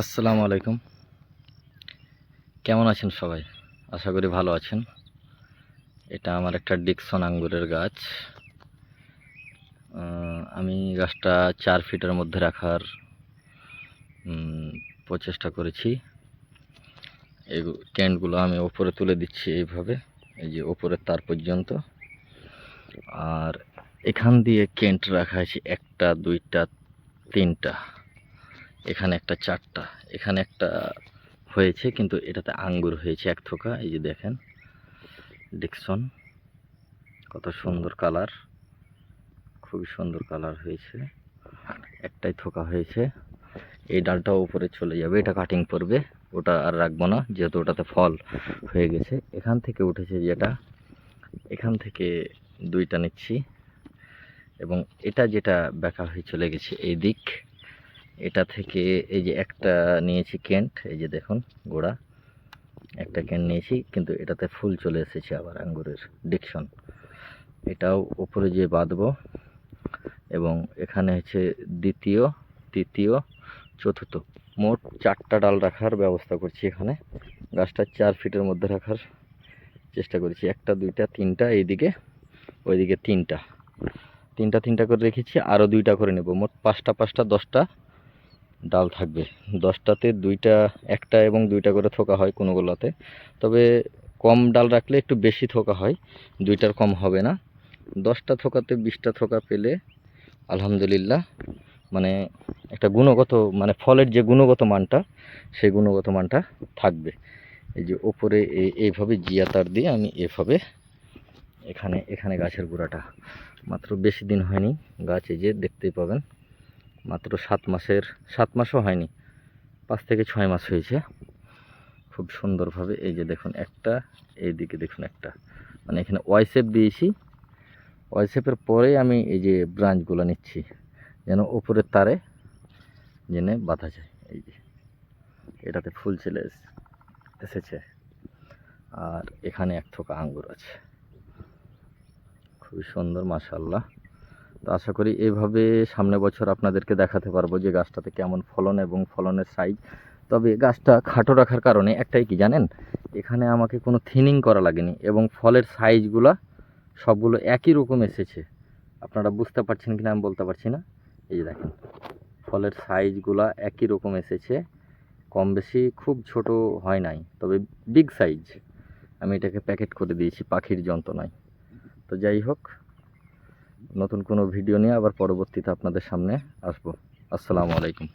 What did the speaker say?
আসসালামু আলাইকুম। কেমন আছেন সবাই? আশা করি ভালো আছেন। এটা আমার একটা ডিকসন আঙ্গুরের গাছ। আমি গাছটা চার ফিটের মধ্যে রাখার প্রচেষ্টা করেছি। এই টেন্টগুলো আমি ওপরে তুলে দিচ্ছি এইভাবে, এই যে ওপরের তার পর্যন্ত। আর এখান দিয়ে কেন্ট রাখা আছে একটা, দুইটা, তিনটা। এখানে একটা চারটা, এখানে একটা হয়েছে কিন্তু এটাতে আঙ্গুর হয়েছে এক থোকা, এই যে দেখেন ডিকসন কত সুন্দর কালার, খুবই সুন্দর কালার হয়েছে, একটাই থোকা হয়েছে, এই ডালটাও উপরে চলে যাবে, এটা কাটিং করবে, ওটা আর রাখব না, যেহেতু ওটাতে ফল হয়ে গেছে, এখান থেকে উঠেছে যেটা, এখান থেকে দুইটা নিচ্ছি, এবং এটা যেটা বেঁকা হয়ে চলে গেছে, এই দিক এটা থেকে এই যে একটা নিয়েছি কেন্ট, এই যে দেখুন গোড়া, একটা কেন্ট নিয়েছি, কিন্তু এটাতে ফুল চলে এসেছে আবার আঙ্গুরের ডিকশন। এটাও উপরে যে বাঁধবো, এবং এখানে হচ্ছে দ্বিতীয়, তৃতীয়, চতুর্থ। মোট চারটা ডাল রাখার ব্যবস্থা করছি এখানে। গাছটা চার ফিটের মধ্যে রাখার চেষ্টা করেছি। একটা, দুইটা, তিনটা, এইদিকে, ওইদিকে তিনটা। তিনটা তিনটা করে রেখেছি, আরও দুইটা করে নেব। মোট পাঁচটা পাঁচটা, দশটা ডাল থাকবে। দশটাতে দুইটা, একটা এবং দুইটা করে থোকা হয় কোনোগুলোতে তবে কম ডাল রাখলে একটু বেশি থোকা হয়, দুইটার কম হবে না। দশটা থোকাতে বিশটা থোকা পেলে আলহামদুলিল্লাহ মানে একটা গুণগত মানে ফলের যে গুণগত মানটা, সেই গুণগত মানটা থাকবে। এই যে ওপরে এই- এইভাবে জিয়া তার দিয়ে আমি এভাবে এখানে এখানে গাছের গোড়াটা। মাত্র বেশি দিন হয়নি, গাছ যে দেখতেই পাবেন। মাত্র সাত মাসের, সাত মাসও হয়নি, পাঁচ থেকে ছয় মাস হয়েছে। খুব সুন্দরভাবে এই যে দেখুন একটা, এই দিকে দেখুন একটা। মানে এখানে ওয়াইসেপ দিয়েছি। ওয়াইসেপের পরে আমি এই যে ব্রাঞ্চগুলো নিচ্ছি, যেন ওপরের তারে জেনে বাঁধা যায়। এই যে, এটাতে ফুল ছেলে এস- এসেছে। আর এখানে এক থোকা আঙ্গুর আছে। খুবই সুন্দর মাশাল্লাহ তো আশা করি এভাবে সামনে বছর আপনাদেরকে দেখাতে পারব যে গাছটাতে কেমন ফলন এবং ফলনের সাইজ। তবে গাছটা খাটো রাখার কারণে একটাই কি জানেন? এখানে আমাকে কোনো থিনিং করা লাগেনি এবং ফলের সাইজগুলা সবগুলো একই রকম এসেছে। আপনারা বুঝতে পারছেন কিনা আমি বলতে পারছি না? এই যে দেখেন, ফলের সাইজগুলা একই রকম এসেছে। কম বেশি খুব ছোট হয় নাই, তবে বিগ সাইজ আমি এটাকে প্যাকেট করে দিয়েছি পাখির যন্ত্রণায়। তো যাই হোক নতুন কোনো ভিডিও নিয়ে আবার পরবর্তীতে আপনাদের সামনে আসব। আসসালামু আলাইকুম।